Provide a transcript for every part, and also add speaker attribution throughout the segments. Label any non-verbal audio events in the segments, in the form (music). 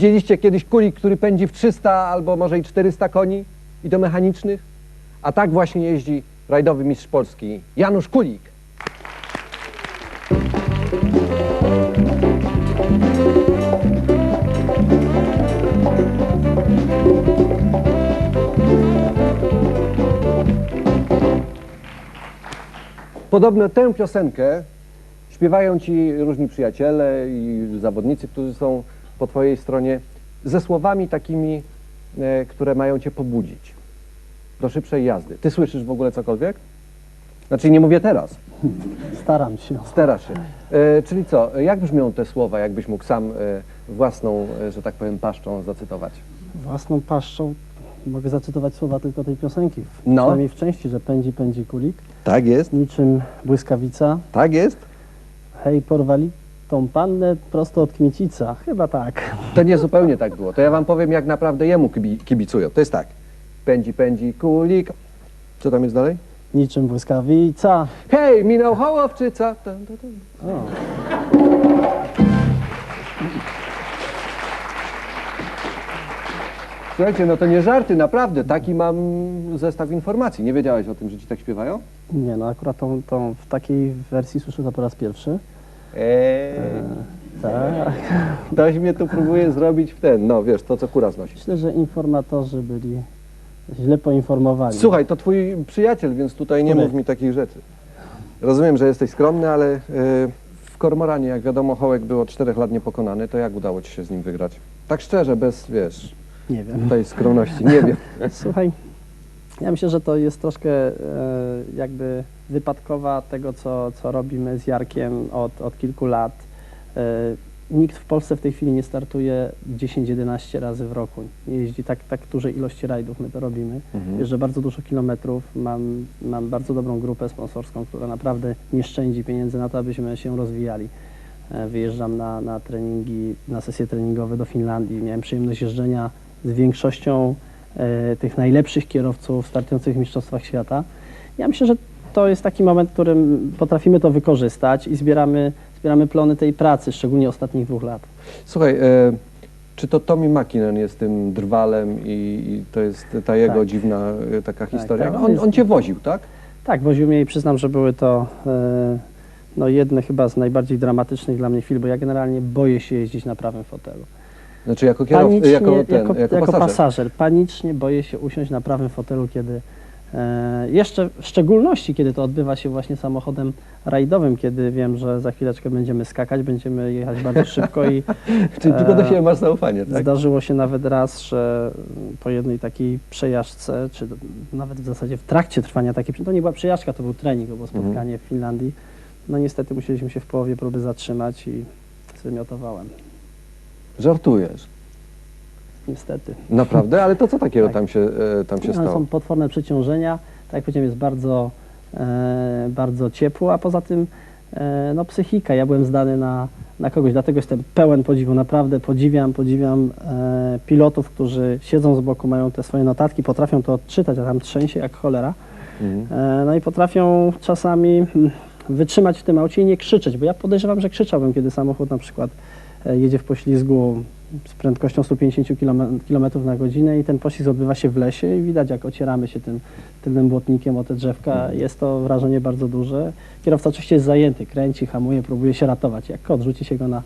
Speaker 1: Widzieliście kiedyś kulik, który pędzi w 300 albo może i 400 koni i to mechanicznych? A tak właśnie jeździ rajdowy mistrz Polski Janusz Kulik. Podobno tę piosenkę śpiewają ci różni przyjaciele i zawodnicy, którzy są po twojej stronie, ze słowami takimi, e, które mają cię pobudzić do szybszej jazdy. Ty słyszysz w ogóle cokolwiek? Znaczy nie mówię teraz,
Speaker 2: Staram się.
Speaker 1: starasz się. E, czyli co, jak brzmią te słowa, jakbyś mógł sam e, własną, e, że tak powiem, paszczą zacytować?
Speaker 2: Własną paszczą mogę zacytować słowa tylko tej piosenki.
Speaker 1: No.
Speaker 2: Przynajmniej w części, że pędzi, pędzi kulik.
Speaker 1: Tak jest,
Speaker 2: Niczym błyskawica.
Speaker 1: tak jest.
Speaker 2: Hej, porwali tą pannę prosto od Kmiecica. Chyba tak.
Speaker 1: To nie zupełnie tak było. To ja wam powiem, jak naprawdę jemu kibi- kibicują. To jest tak. Pędzi, pędzi, kulik. Co tam jest dalej?
Speaker 2: Niczym błyskawica.
Speaker 1: Hej, minął hołowczyca. Tam, tam, tam.
Speaker 2: O,
Speaker 1: Słuchajcie, no to nie żarty, naprawdę. Taki mam zestaw informacji. Nie wiedziałeś o tym, że ci tak śpiewają?
Speaker 2: nie no, akurat tą, tą w takiej wersji słyszę to po raz pierwszy.
Speaker 1: Eee,
Speaker 2: Tak.
Speaker 1: ktoś mnie tu próbuje zrobić w ten, no wiesz, to co kura znosi.
Speaker 2: Myślę, że informatorzy byli źle poinformowani.
Speaker 1: Słuchaj, to twój przyjaciel, więc tutaj nie
Speaker 2: Który?
Speaker 1: mów mi takich rzeczy. Rozumiem, że jesteś skromny, ale e, w Kormoranie, jak wiadomo, Hołek był od czterech lat niepokonany, to jak udało ci się z nim wygrać? Tak szczerze, bez, wiesz,
Speaker 2: Nie wiem.
Speaker 1: tej skromności, nie wiem. (laughs)
Speaker 2: Słuchaj, ja myślę, że to jest troszkę e, jakby wypadkowa tego, co, co robimy z Jarkiem od, od kilku lat. E, nikt w Polsce w tej chwili nie startuje 10-11 razy w roku. Nie jeździ tak, tak dużej ilości rajdów, my to robimy.
Speaker 1: Mhm.
Speaker 2: Jeżdżę bardzo dużo kilometrów, mam, mam bardzo dobrą grupę sponsorską, która naprawdę nie szczędzi pieniędzy na to, abyśmy się rozwijali. E, Wyjeżdżam na, na treningi, na sesje treningowe do Finlandii. Miałem przyjemność jeżdżenia z większością tych najlepszych kierowców startujących w Mistrzostwach Świata. Ja myślę, że to jest taki moment, w którym potrafimy to wykorzystać i zbieramy, zbieramy plony tej pracy, szczególnie ostatnich dwóch lat.
Speaker 1: Słuchaj, e, czy to Tommy Makinen jest tym drwalem i, i to jest ta jego
Speaker 2: Tak.
Speaker 1: dziwna e, taka historia?
Speaker 2: tak, on
Speaker 1: on,
Speaker 2: jest-
Speaker 1: on cię woził, tak?
Speaker 2: Tak, woził mnie i przyznam, że były to e, no, jedne chyba z najbardziej dramatycznych dla mnie chwil, bo ja generalnie boję się jeździć na prawym fotelu.
Speaker 1: Znaczy jako kierowca,
Speaker 2: Panicznie,
Speaker 1: jako ten,
Speaker 2: jako,
Speaker 1: jako, pasażer.
Speaker 2: panicznie boję się usiąść na prawym fotelu, kiedy e, jeszcze w szczególności, kiedy to odbywa się właśnie samochodem rajdowym, kiedy wiem, że za chwileczkę będziemy skakać, będziemy jechać bardzo (laughs) szybko i
Speaker 1: Czyli tylko do
Speaker 2: e,
Speaker 1: siebie masz zaufanie, tak?
Speaker 2: Zdarzyło się nawet raz, że po jednej takiej przejażdżce, czy nawet w zasadzie w trakcie trwania takiej, to nie była przejażdżka, to był trening, było
Speaker 1: Mhm.
Speaker 2: spotkanie w Finlandii. No niestety musieliśmy się w połowie próby zatrzymać i zwymiotowałem.
Speaker 1: Żartujesz.
Speaker 2: Niestety.
Speaker 1: Naprawdę? Ale to co takiego
Speaker 2: Tak.
Speaker 1: tam się, e, tam się
Speaker 2: Ale
Speaker 1: stało?
Speaker 2: są potworne przeciążenia, tak jak powiedziałem, jest bardzo, e, bardzo ciepło, a poza tym e, no, psychika. Ja byłem zdany na, na kogoś, dlatego jestem pełen podziwu. Naprawdę podziwiam, podziwiam e, pilotów, którzy siedzą z boku, mają te swoje notatki, potrafią to odczytać, a tam trzęsie jak cholera.
Speaker 1: Mhm.
Speaker 2: E, no i potrafią czasami mm, wytrzymać w tym aucie i nie krzyczeć, bo ja podejrzewam, że krzyczałbym, kiedy samochód na przykład jedzie w poślizgu z prędkością 150 km na godzinę i ten poślizg odbywa się w lesie i widać, jak ocieramy się tym tylnym błotnikiem o te drzewka. Jest to wrażenie bardzo duże. Kierowca oczywiście jest zajęty, kręci, hamuje, próbuje się ratować. Jak kot, rzuci się go na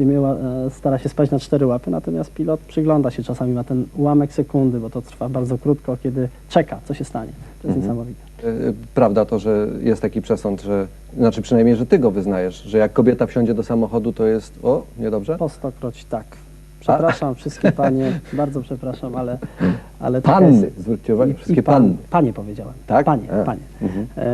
Speaker 2: ziemię, ła- e, stara się spać na cztery łapy, natomiast pilot przygląda się czasami, ma ten ułamek sekundy, bo to trwa bardzo krótko, kiedy czeka, co się stanie. To jest
Speaker 1: Mhm.
Speaker 2: niesamowite.
Speaker 1: E, Prawda to, że jest taki przesąd, że, znaczy przynajmniej, że ty go wyznajesz, że jak kobieta wsiądzie do samochodu, to jest, o, niedobrze?
Speaker 2: Po stokroć tak. Przepraszam wszystkie panie, bardzo przepraszam, ale, ale taka
Speaker 1: Panny,
Speaker 2: jest-
Speaker 1: zwróćcie uwagę, wszystkie
Speaker 2: pan-
Speaker 1: panny.
Speaker 2: Panie powiedziałem.
Speaker 1: Tak?
Speaker 2: Panie,
Speaker 1: A.
Speaker 2: panie.
Speaker 1: Mhm.
Speaker 2: E,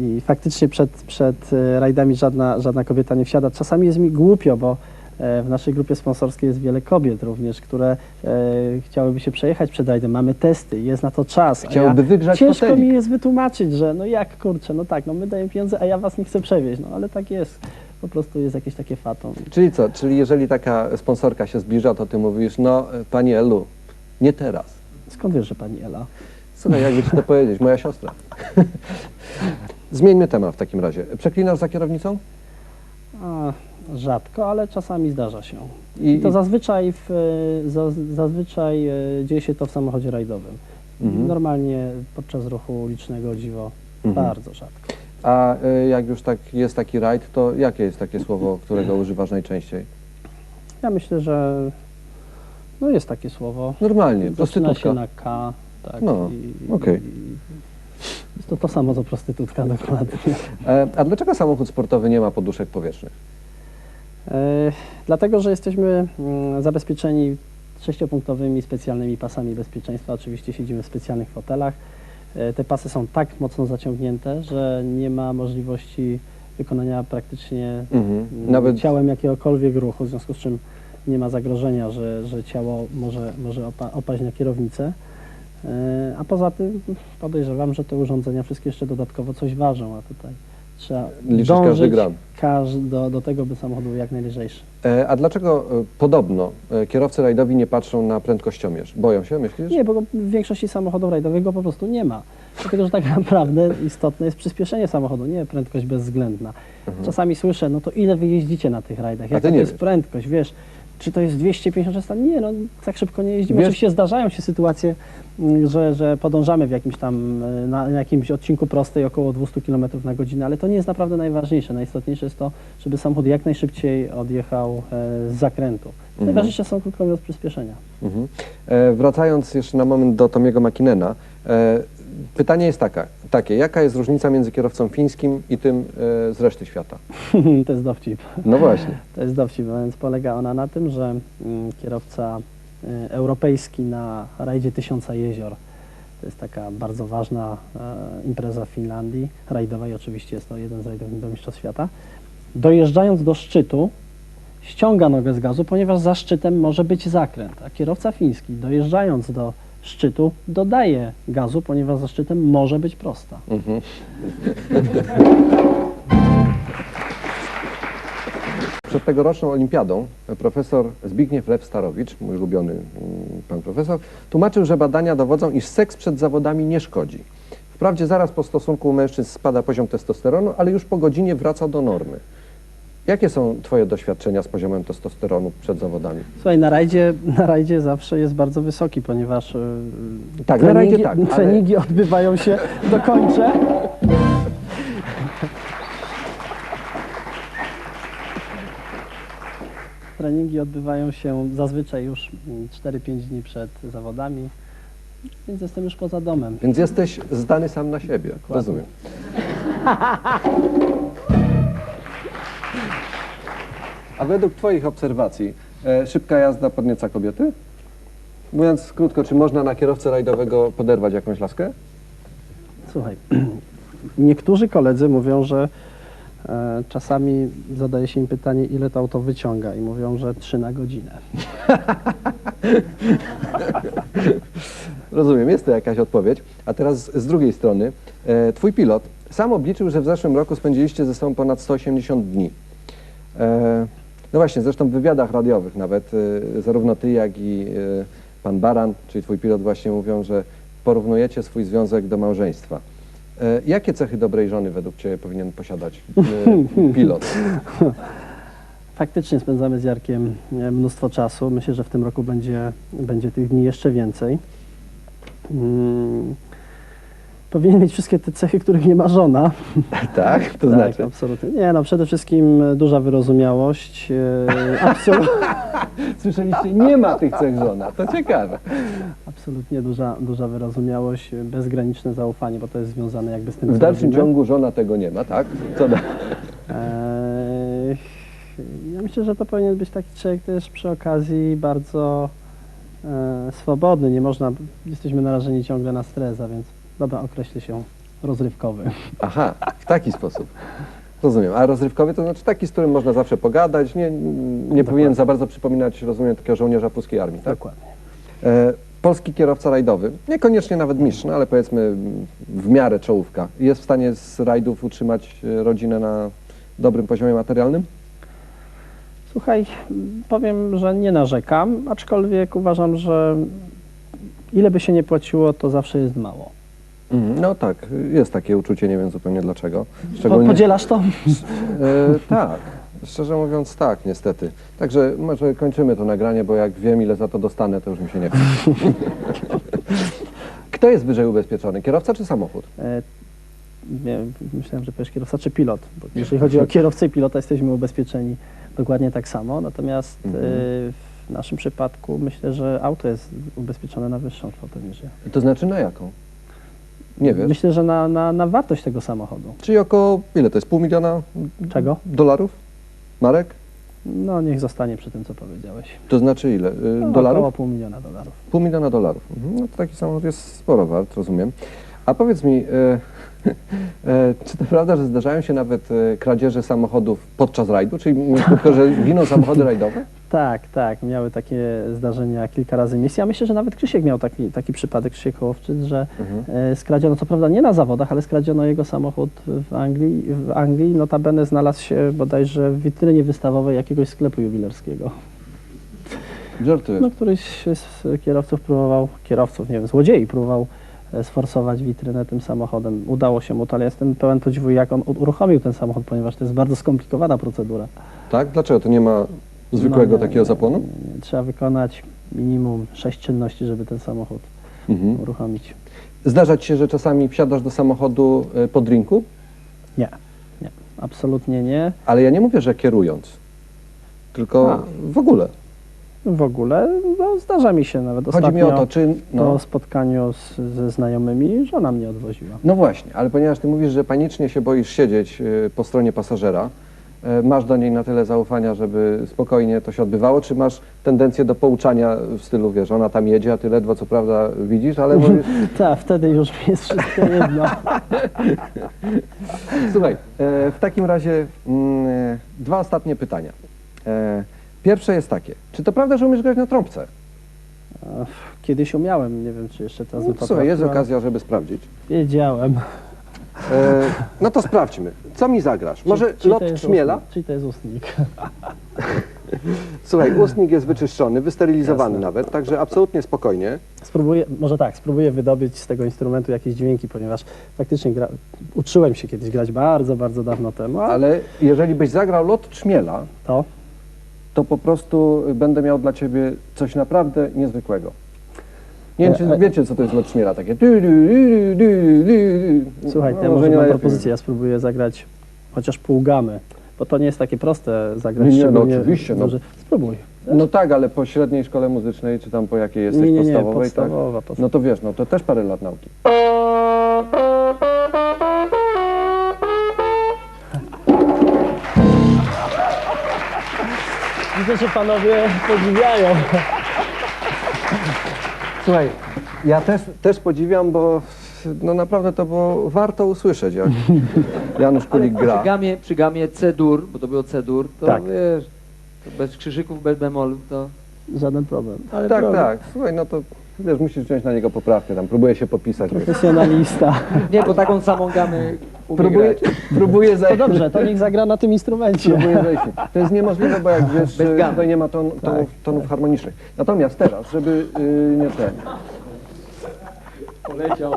Speaker 2: I faktycznie przed, przed e, rajdami żadna, żadna kobieta nie wsiada. Czasami jest mi głupio, bo e, w naszej grupie sponsorskiej jest wiele kobiet również, które e, chciałyby się przejechać przed rajdem. Mamy testy, jest na to czas. a
Speaker 1: Chciałyby wygrzać
Speaker 2: Ciężko
Speaker 1: fotelik.
Speaker 2: mi jest wytłumaczyć, że no jak kurczę, no tak, no my dajemy pieniądze, a ja was nie chcę przewieźć. No ale tak jest. Po prostu jest jakieś takie fatum.
Speaker 1: Czyli co, czyli jeżeli taka sponsorka się zbliża, to ty mówisz, no e, pani Elu, nie teraz.
Speaker 2: Skąd wiesz, że pani Ela?
Speaker 1: Słuchaj, jakby ci to powiedzieć, moja siostra. (laughs) Zmieńmy temat w takim razie. Przeklinasz za kierownicą?
Speaker 2: A, rzadko, ale czasami zdarza się.
Speaker 1: I,
Speaker 2: I to zazwyczaj, w, e, za, zazwyczaj e, dzieje się to w samochodzie rajdowym.
Speaker 1: Mhm.
Speaker 2: Normalnie podczas ruchu ulicznego dziwo
Speaker 1: Mhm.
Speaker 2: bardzo rzadko.
Speaker 1: A y, jak już tak jest taki rajd, to jakie jest takie słowo, którego używasz najczęściej?
Speaker 2: Ja myślę, że no jest takie słowo.
Speaker 1: Normalnie,
Speaker 2: Zaczyna
Speaker 1: prostytutka.
Speaker 2: się na K. Tak,
Speaker 1: No,
Speaker 2: i-
Speaker 1: okej.
Speaker 2: i- Jest to to samo co prostytutka (laughs) dokładnie.
Speaker 1: E, a dlaczego samochód sportowy nie ma poduszek powietrznych?
Speaker 2: E, dlatego, że jesteśmy mm, zabezpieczeni sześciopunktowymi specjalnymi pasami bezpieczeństwa. Oczywiście siedzimy w specjalnych fotelach. E, te pasy są tak mocno zaciągnięte, że nie ma możliwości wykonania praktycznie
Speaker 1: Mhm. Nawet
Speaker 2: ciałem jakiegokolwiek ruchu, w związku z czym nie ma zagrożenia, że, że ciało może, może opa opaść na kierownicę. E, A poza tym podejrzewam, że te urządzenia wszystkie jeszcze dodatkowo coś ważą, a tutaj trzeba
Speaker 1: Liczysz każdy gram.
Speaker 2: do, do tego, by samochód był jak najlżejszy.
Speaker 1: E, A dlaczego e, podobno e, kierowcy rajdowi nie patrzą na prędkościomierz? Boją się, myślisz?
Speaker 2: Nie, bo go w większości samochodów rajdowych go po prostu nie ma. Dlatego, że tak (laughs) naprawdę istotne jest przyspieszenie samochodu, nie prędkość bezwzględna. Czasami słyszę, no to ile wy jeździcie na tych rajdach?
Speaker 1: Mhm.
Speaker 2: Jaka
Speaker 1: ty
Speaker 2: to
Speaker 1: nie
Speaker 2: jest
Speaker 1: wiesz.
Speaker 2: prędkość? Wiesz, czy to jest 250 300? Nie, no tak szybko nie jeździmy.
Speaker 1: Wiesz-
Speaker 2: Oczywiście zdarzają się sytuacje, mm, że, że podążamy w jakimś tam, e, na, na jakimś odcinku prostej około 200 km na godzinę, ale to nie jest naprawdę najważniejsze. Najistotniejsze jest to, żeby samochód jak najszybciej odjechał e, z zakrętu.
Speaker 1: Mhm.
Speaker 2: Najważniejsze są tylko mówiąc przyspieszenia.
Speaker 1: Mhm. E, wracając jeszcze na moment do Tomiego Makinena, e, pytanie jest taka, takie, jaka jest różnica między kierowcą fińskim i tym e, z reszty świata? (laughs)
Speaker 2: to jest dowcip.
Speaker 1: No właśnie.
Speaker 2: To jest dowcip, więc polega ona na tym, że mm, kierowca y, europejski na rajdzie Tysiąca Jezior, to jest taka bardzo ważna e, impreza w Finlandii, rajdowa i oczywiście jest to jeden z rajdów do Mistrzostw Świata, dojeżdżając do szczytu ściąga nogę z gazu, ponieważ za szczytem może być zakręt, a kierowca fiński dojeżdżając do szczytu dodaje gazu, ponieważ za szczytem może być prosta.
Speaker 1: Mhm. Przed tegoroczną olimpiadą profesor Zbigniew Lew-Starowicz, mój ulubiony mm, pan profesor, tłumaczył, że badania dowodzą, iż seks przed zawodami nie szkodzi. Wprawdzie zaraz po stosunku mężczyzn spada poziom testosteronu, ale już po godzinie wraca do normy. Jakie są Twoje doświadczenia z poziomem testosteronu przed zawodami?
Speaker 2: Słuchaj, na rajdzie, na rajdzie zawsze jest bardzo wysoki, ponieważ yy,
Speaker 1: Tak, na rajdzie tak, ale-
Speaker 2: treningi odbywają się, dokończę. Treningi odbywają się zazwyczaj już mm, 4-5 dni przed zawodami, więc jestem już poza domem.
Speaker 1: Więc jesteś zdany sam na siebie. Rozumiem. (laughs) A według Twoich obserwacji e, szybka jazda podnieca kobiety? Mówiąc krótko, czy można na kierowcę rajdowego poderwać jakąś laskę?
Speaker 2: Słuchaj, (clears throat) niektórzy koledzy mówią, że e, czasami zadaje się im pytanie, ile to auto wyciąga i mówią, że 3 na godzinę. (laughs)
Speaker 1: Rozumiem, jest to jakaś odpowiedź. A teraz z drugiej strony, e, Twój pilot sam obliczył, że w zeszłym roku spędziliście ze sobą ponad 180 dni. E, no właśnie, zresztą w wywiadach radiowych nawet e, zarówno Ty, jak i e, Pan Baran, czyli Twój pilot właśnie mówią, że porównujecie swój związek do małżeństwa. E, jakie cechy dobrej żony według Ciebie powinien posiadać e, (laughs) pilot?
Speaker 2: Faktycznie spędzamy z Jarkiem e, mnóstwo czasu. Myślę, że w tym roku będzie, będzie tych dni jeszcze więcej. Mm, powinien mieć wszystkie te cechy, których nie ma żona.
Speaker 1: tak, to
Speaker 2: tak,
Speaker 1: znaczy.
Speaker 2: absolutnie. Nie, no przede wszystkim e, duża wyrozumiałość. E, (laughs)
Speaker 1: Słyszeliście, nie ma tych cech żona. To ciekawe.
Speaker 2: absolutnie duża, duża wyrozumiałość, e, bezgraniczne zaufanie, bo to jest związane jakby z tym,
Speaker 1: W dalszym
Speaker 2: robimy.
Speaker 1: ciągu żona tego nie ma, tak? Co da?
Speaker 2: Eee, ja myślę, że to powinien być taki człowiek też przy okazji bardzo e, swobodny. Nie można, jesteśmy narażeni ciągle na stres, a więc dobra, określę się rozrywkowy.
Speaker 1: Aha, w taki sposób. Rozumiem. A rozrywkowy to znaczy taki, z którym można zawsze pogadać, nie, nie powinien za bardzo przypominać, rozumiem, takiego żołnierza polskiej armii, tak?
Speaker 2: Dokładnie.
Speaker 1: E, polski kierowca rajdowy, niekoniecznie nawet mistrz, no ale powiedzmy w miarę czołówka, jest w stanie z rajdów utrzymać e, rodzinę na dobrym poziomie materialnym?
Speaker 2: Słuchaj, powiem, że nie narzekam, aczkolwiek uważam, że ile by się nie płaciło, to zawsze jest mało.
Speaker 1: Mhm. No tak, jest takie uczucie, nie wiem zupełnie dlaczego.
Speaker 2: Po,
Speaker 1: Szczególnie,
Speaker 2: podzielasz to?
Speaker 1: e, tak, Szczerze mówiąc tak, niestety. Także może kończymy to nagranie, bo jak wiem ile za to dostanę, to już mi się nie chce. (laughs) Kto jest wyżej ubezpieczony? Kierowca czy samochód?
Speaker 2: E, nie, myślałem, że powiesz kierowca czy pilot. Bo jeżeli chodzi o kierowcę i pilota, jesteśmy ubezpieczeni dokładnie tak samo. Natomiast
Speaker 1: Mhm.
Speaker 2: e, w naszym przypadku myślę, że auto jest ubezpieczone na wyższą kwotę niż ja.
Speaker 1: To znaczy na jaką? Nie wiesz.
Speaker 2: Myślę, że na, na, na wartość tego samochodu.
Speaker 1: Czyli około, ile to jest, pół miliona
Speaker 2: Czego?
Speaker 1: dolarów? Marek?
Speaker 2: No niech zostanie przy tym, co powiedziałeś.
Speaker 1: To znaczy ile? Y,
Speaker 2: No,
Speaker 1: dolarów?
Speaker 2: Około pół miliona dolarów.
Speaker 1: Pół miliona dolarów. Mhm. No to taki samochód jest sporo wart, rozumiem. A powiedz mi, e, (laughs) e, czy to prawda, że zdarzają się nawet e, kradzieże samochodów podczas rajdu? Czyli krótko, że giną samochody rajdowe?
Speaker 2: Tak, tak, miały takie zdarzenia kilka razy miejsce. Ja myślę, że nawet Krzysiek miał taki, taki przypadek, Krzysiek Hołowczyk, że
Speaker 1: Mhm.
Speaker 2: e, skradziono, co prawda nie na zawodach, ale skradziono jego samochód w Anglii. W Anglii notabene znalazł się bodajże w witrynie wystawowej jakiegoś sklepu jubilerskiego.
Speaker 1: Żartujesz.
Speaker 2: No, któryś z kierowców próbował, kierowców, nie wiem, złodziei próbował e, sforsować witrynę tym samochodem. Udało się mu to, ale jestem pełen podziwu, jak on uruchomił ten samochód, ponieważ to jest bardzo skomplikowana procedura.
Speaker 1: Tak? Dlaczego? To nie ma zwykłego
Speaker 2: No,
Speaker 1: takiego zapłonu?
Speaker 2: nie. Trzeba wykonać minimum sześć czynności, żeby ten samochód
Speaker 1: Mhm.
Speaker 2: uruchomić.
Speaker 1: Zdarza ci się, że czasami wsiadasz do samochodu e, po drinku?
Speaker 2: Nie, nie, absolutnie nie.
Speaker 1: Ale ja nie mówię, że kierując. Tylko
Speaker 2: A.
Speaker 1: w ogóle.
Speaker 2: W ogóle no, zdarza mi się nawet
Speaker 1: Chodzi mi o to, czy...
Speaker 2: po
Speaker 1: No,
Speaker 2: spotkaniu z, ze znajomymi żona mnie odwoziła.
Speaker 1: no właśnie, ale ponieważ ty mówisz, że panicznie się boisz siedzieć e, po stronie pasażera, e, masz do niej na tyle zaufania, żeby spokojnie to się odbywało, czy masz tendencję do pouczania w stylu, wiesz, ona tam jedzie, a ty ledwo co prawda widzisz, ale mówisz, (laughs)
Speaker 2: Tak, wtedy już mi jest wszystko jedno. (laughs)
Speaker 1: Słuchaj, e, w takim razie mm, e, dwa ostatnie pytania. E, Pierwsze jest takie, czy to prawda, że umiesz grać na trąbce?
Speaker 2: Kiedyś umiałem, nie wiem czy jeszcze teraz
Speaker 1: No. Słuchaj, jest okazja, żeby sprawdzić.
Speaker 2: Wiedziałem.
Speaker 1: E, no to sprawdźmy. Co mi zagrasz? Może
Speaker 2: Czy- czy
Speaker 1: lot
Speaker 2: to jest
Speaker 1: trzmiela?
Speaker 2: Ustnik, czy to jest ustnik? (laughs)
Speaker 1: Słuchaj, ustnik jest wyczyszczony, wysterylizowany
Speaker 2: Jasne.
Speaker 1: nawet, także absolutnie spokojnie.
Speaker 2: Spróbuję, może tak, spróbuję wydobyć z tego instrumentu jakieś dźwięki, ponieważ faktycznie gra, uczyłem się kiedyś grać bardzo, bardzo dawno temu, a
Speaker 1: Ale jeżeli byś zagrał lot trzmiela,
Speaker 2: to
Speaker 1: to po prostu będę miał dla ciebie coś naprawdę niezwykłego. Nie wiem, czy
Speaker 2: e.
Speaker 1: wiecie, co to jest lot trzmiela, takie... du, du, du, du, du.
Speaker 2: słuchaj,
Speaker 1: No,
Speaker 2: to ja
Speaker 1: może nie
Speaker 2: mam
Speaker 1: najlepiej.
Speaker 2: propozycję, ja spróbuję zagrać chociaż pół gamy, bo to nie jest takie proste zagrać.
Speaker 1: Nie, nie, no
Speaker 2: szczególnie
Speaker 1: oczywiście, no.
Speaker 2: duży- Spróbuj.
Speaker 1: No tak, ale po średniej szkole muzycznej, czy tam po jakiej jesteś
Speaker 2: nie, nie, nie,
Speaker 1: podstawowej, tak?
Speaker 2: podstawowa, podstawowa.
Speaker 1: No to wiesz, no to też parę lat nauki.
Speaker 2: Widzę, że panowie podziwiają.
Speaker 1: Słuchaj, ja też, też podziwiam, bo no naprawdę to było warto usłyszeć, jak (laughs) Janusz Kulik
Speaker 3: Przy
Speaker 1: gra.
Speaker 3: gamie, przy gamie C-dur, bo to było C-dur, to
Speaker 2: Tak.
Speaker 3: wiesz, to bez krzyżyków, bez bemolów, to...
Speaker 2: Żaden problem. Ale
Speaker 1: Tak,
Speaker 2: problem.
Speaker 1: tak, słuchaj, no to wiesz, musisz wziąć na niego poprawkę, tam próbuję się popisać. wiesz.
Speaker 2: Profesjonalista. (laughs)
Speaker 3: Nie, bo taką samą gamę umie
Speaker 1: Próbuję,
Speaker 3: grać.
Speaker 1: próbuję
Speaker 2: To
Speaker 1: zejść.
Speaker 2: dobrze, to niech zagra na tym instrumencie.
Speaker 1: Próbuję zejść. To jest niemożliwe, bo jak wiesz,
Speaker 3: Bez gamy.
Speaker 1: tutaj nie ma ton, tonów, tonów harmonicznych. Natomiast teraz, żeby yy, nie ten,
Speaker 3: Poleciał.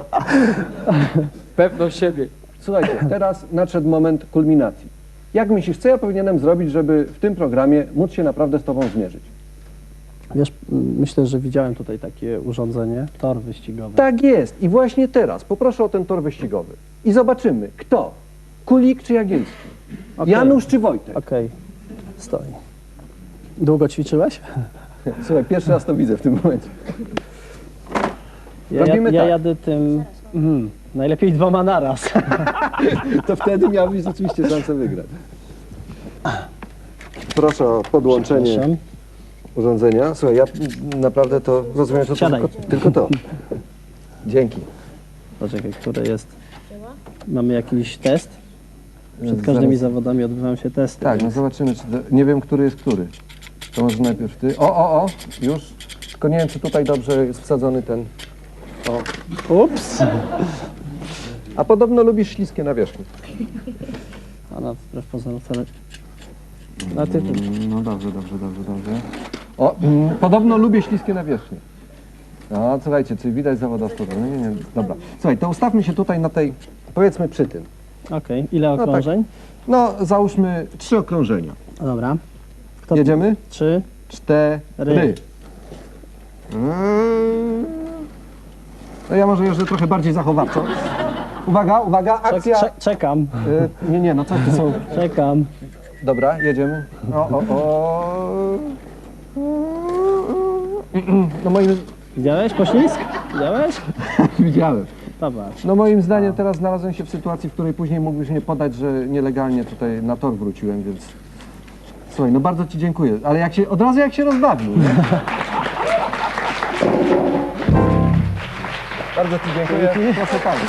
Speaker 3: (laughs) Pewność siebie.
Speaker 1: Słuchajcie, teraz nadszedł moment kulminacji. Jak myślisz, co ja powinienem zrobić, żeby w tym programie móc się naprawdę z Tobą zmierzyć?
Speaker 2: Wiesz, myślę, że widziałem tutaj takie urządzenie, tor wyścigowy.
Speaker 1: Tak jest. I właśnie teraz poproszę o ten tor wyścigowy. I zobaczymy, kto? Kulik czy Jagielski?
Speaker 2: Okej.
Speaker 1: Janusz czy Wojtek?
Speaker 2: Okej, stoi. Długo ćwiczyłeś? (laughs)
Speaker 1: Słuchaj, pierwszy raz to widzę w tym momencie.
Speaker 2: Ja,
Speaker 1: Robimy
Speaker 2: ja
Speaker 1: tak.
Speaker 2: jadę tym, mhm, najlepiej dwoma naraz. (laughs)
Speaker 1: To wtedy miałbyś rzeczywiście szansę wygrać. Proszę o podłączenie
Speaker 2: Przepraszam.
Speaker 1: Urządzenia. Słuchaj, ja naprawdę to rozumiem, że to
Speaker 2: Siadaj.
Speaker 1: tylko, tylko to. Dzięki.
Speaker 2: Poczekaj, które jest? Mamy jakiś test? Przed
Speaker 1: Zaraz.
Speaker 2: każdymi zawodami odbywają się testy.
Speaker 1: Tak, no zobaczymy, czy to, nie wiem, który jest który. To może najpierw ty. O, o, o, już. Tylko nie wiem, czy tutaj dobrze jest wsadzony ten. O.
Speaker 2: Ups!
Speaker 1: A podobno lubisz śliskie nawierzchnie.
Speaker 2: A no, wbrew pozorom wcale... A ty,
Speaker 1: No dobrze, dobrze, dobrze, dobrze. O, mm, podobno lubię śliskie nawierzchnie. No, słuchajcie, czy widać zawodowstwo? No, nie, nie, dobra. Słuchaj, to ustawmy się tutaj na tej, powiedzmy przy tym.
Speaker 2: okej, ile
Speaker 1: tak.
Speaker 2: okrążeń?
Speaker 1: No, załóżmy trzy okrążenia.
Speaker 2: No dobra. Kto
Speaker 1: Jedziemy?
Speaker 2: Trzy.
Speaker 1: Cztery.
Speaker 2: Ry.
Speaker 1: No ja może jeszcze trochę bardziej zachowawczo. Uwaga, uwaga,
Speaker 2: Czek,
Speaker 1: akcja.
Speaker 2: czek, czekam,
Speaker 1: Y, nie, nie, no co ty są.
Speaker 2: czekam.
Speaker 1: Dobra, jedziemy. O, o, o. No moim...
Speaker 2: Widziałeś poślizg? Widziałeś? (laughs)
Speaker 1: Widziałem.
Speaker 2: Zobacz.
Speaker 1: No moim zdaniem teraz znalazłem się w sytuacji, w której później mógłbyś mnie podać, że nielegalnie tutaj na tor wróciłem, więc... Słuchaj, no bardzo ci dziękuję, ale jak się, od razu jak się rozbawił, nie? bardzo ci dziękuję. Proszę pani.